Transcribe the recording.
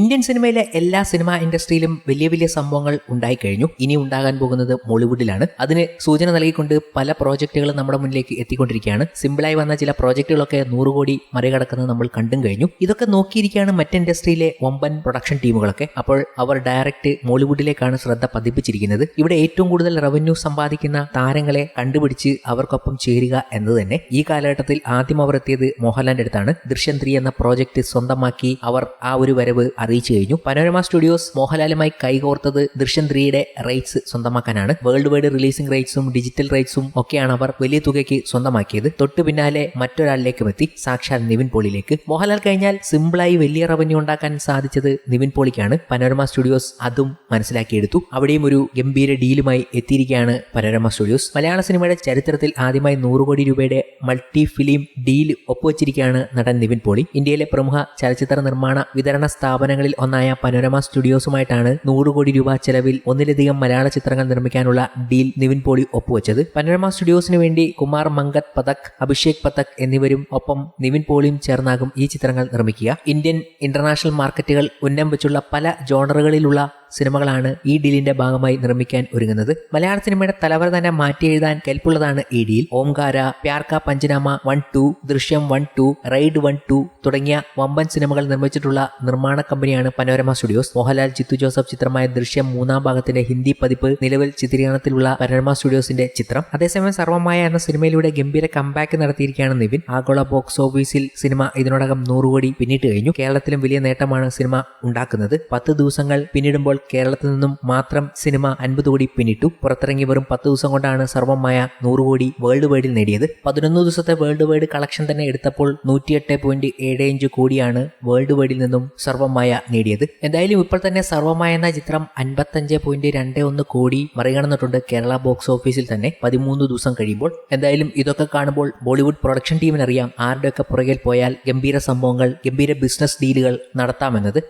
Indian സിനിമയിലെ എല്ലാ cinema ഇൻഡസ്ട്രിയിലും വലിയ വലിയ സംഭവങ്ങൾ ഉണ്ടായി കഴിഞ്ഞു. ഇനി ഉണ്ടാകാൻ പോകുന്നത് മോളിവുഡിലാണ്. അതിന് സൂചന നൽകിക്കൊണ്ട് പല പ്രോജക്റ്റുകളും നമ്മുടെ മുന്നിലേക്ക് എത്തിക്കൊണ്ടിരിക്കുകയാണ്. സിമ്പിളായി വന്ന ചില പ്രോജക്റ്റുകളൊക്കെ നൂറ് കോടി മറികടക്കുന്നത് നമ്മൾ കണ്ടും കഴിഞ്ഞു. ഇതൊക്കെ നോക്കിയിരിക്കുകയാണ് മറ്റ് ഇൻഡസ്ട്രിയിലെ വമ്പൻ പ്രൊഡക്ഷൻ ടീമുകളൊക്കെ. അപ്പോൾ അവർ ഡയറക്റ്റ് മോളിവുഡിലേക്കാണ് ശ്രദ്ധ പതിപ്പിച്ചിരിക്കുന്നത്. ഇവിടെ ഏറ്റവും കൂടുതൽ റവന്യൂ സമ്പാദിക്കുന്ന താരങ്ങളെ കണ്ടുപിടിച്ച് അവർക്കൊപ്പം ചേരുക എന്നത് തന്നെ. ഈ കാലഘട്ടത്തിൽ ആദ്യം അവർ എത്തിയത് മോഹൻലാലിന്റെ അടുത്താണ്. ദൃശ്യം എന്ന പ്രോജക്റ്റ് സ്വന്തമാക്കി അവർ ആ ഒരു വരവ് അറിയിച്ചു കഴിഞ്ഞു. പനോരമ സ്റ്റുഡിയോസ് മോഹൻലാലുമായി കൈകോർത്തത് ദൃശ്യൻ ത്രീയുടെ റൈറ്റ്സ് സ്വന്തമാക്കാനാണ്. വേൾഡ് വൈഡ് റിലീസിംഗ് റൈറ്റ്സും ഡിജിറ്റൽ റൈറ്റ്സും ഒക്കെയാണ് അവർ വലിയ തുകയ്ക്ക് സ്വന്തമാക്കിയത്. തൊട്ടു പിന്നാലെ മറ്റൊരാളിലേക്കും എത്തി സാക്ഷാൽ നിവിൻ പോളിയിലേക്ക് മോഹൻലാൽ കഴിഞ്ഞാൽ സിമ്പിളായി വലിയ റവന്യൂ ഉണ്ടാക്കാൻ സാധിച്ചത് നിവിൻ പോളിക്കാണ്. പനോരമ സ്റ്റുഡിയോസ് അതും മനസ്സിലാക്കിയെടുത്തു. അവിടെയും ഒരു ഗംഭീര ഡീലുമായി എത്തിയിരിക്കുകയാണ് പനോരമ സ്റ്റുഡിയോസ് മലയാള സിനിമയുടെ ചരിത്രത്തിൽ ആദ്യമായി നൂറ് കോടി രൂപയുടെ മൾട്ടി ഫിലിം ഡീൽ ഒപ്പുവച്ചിരിക്കുകയാണ് നടൻ നിവിൻ പോളി. ഇന്ത്യയിലെ പ്രമുഖ ചലച്ചിത്ര നിർമ്മാണ വിതരണ സ്ഥാപനങ്ങളിൽ ഒന്നായ പനോരമ സ്റ്റുഡിയോസുമായിട്ടാണ് നൂറ് കോടി രൂപ ചെലവിൽ ഒന്നിലധികം മലയാള ചിത്രങ്ങൾ നിർമ്മിക്കാനുള്ള ഡീൽ നിവിൻ പോളി ഒപ്പുവെച്ചത്. പനോരമ സ്റ്റുഡിയോസിന് വേണ്ടി കുമാർ മങ്കത് പതക് അഭിഷേക് പതക് എന്നിവരും ഒപ്പം നിവിൻ പോളിയും ചേർന്നാകും ഈ ചിത്രങ്ങൾ നിർമ്മിക്കുക. ഇന്ത്യൻ ഇന്റർനാഷണൽ മാർക്കറ്റുകൾ ഉന്നം വെച്ചുള്ള പല ജോണറുകളിലുള്ള സിനിമകളാണ് ഈ ഡീലിന്റെ ഭാഗമായി നിർമ്മിക്കാൻ ഒരുങ്ങുന്നത്. മലയാള സിനിമയുടെ തലവര തന്നെ മാറ്റി എഴുതാൻ കെൽപ്പുള്ളതാണ് ഈ deal. Omkara Pyaar Ka Punchnama one two Drishyam one two Raid one two തുടങ്ങിയ വമ്പൻ സിനിമകൾ നിർമ്മിച്ചിട്ടുള്ള നിർമ്മാണ കമ്പനിയാണ് പനോരമ സ്റ്റുഡിയോസ്. മോഹൻലാൽ ചിത്തു ജോസഫ് ചിത്രമായ ദൃശ്യം മൂന്നാം ഭാഗത്തിന്റെ ഹിന്ദി പതിപ്പ് നിലവിൽ ചിത്രീകരണത്തിലുള്ള പനോരമ സ്റ്റുഡിയോസിന്റെ ചിത്രം. അതേസമയം സർവമായ എന്ന സിനിമയിലൂടെ ഗംഭീര കമ്പാക്ക് നടത്തിയിരിക്കുകയാണ് നിവിൻ. ആഗോള ബോക്സ് ഓഫീസിൽ സിനിമ ഇതിനോടകം നൂറ് കോടി പിന്നിട്ട് കഴിഞ്ഞു. കേരളത്തിലും വലിയ നേട്ടമാണ് സിനിമ ഉണ്ടാക്കുന്നത്. പത്ത് ദിവസങ്ങൾ പിന്നിടുമ്പോൾ കേരളത്തിൽ നിന്നും മാത്രം സിനിമ അൻപത് കോടി പിന്നിട്ടു. പുറത്തിറങ്ങി വെറും പത്ത് ദിവസം കൊണ്ടാണ് സർവമായ നൂറ് കോടി വേൾഡ് വൈഡിൽ നേടിയത്. പതിനൊന്ന് ദിവസത്തെ വേൾഡ് വൈഡ് കളക്ഷൻ തന്നെ എടുത്തപ്പോൾ നൂറ്റിയെട്ട് പോയിന്റ് ഏഴ് കോടിയാണ് വേൾഡ് വൈഡിൽ നിന്നും സർവമായ നേടിയത്. എന്തായാലും ഇപ്പോൾ തന്നെ സർവമായ എന്ന ചിത്രം അൻപത്തഞ്ച് പോയിന്റ് രണ്ട് ഒന്ന് കോടി മറികടന്നിട്ടുണ്ട് കേരള ബോക്സ് ഓഫീസിൽ തന്നെ പതിമൂന്ന് ദിവസം കഴിയുമ്പോൾ. എന്തായാലും ഇതൊക്കെ കാണുമ്പോൾ ബോളിവുഡ് പ്രൊഡക്ഷൻ ടീമിനറിയാം ആരുടെയൊക്കെ പുറകിൽ പോയാൽ ഗംഭീര സംഭവങ്ങൾ ഗംഭീര ബിസിനസ് ഡീലുകൾ നടത്താമെന്നത്.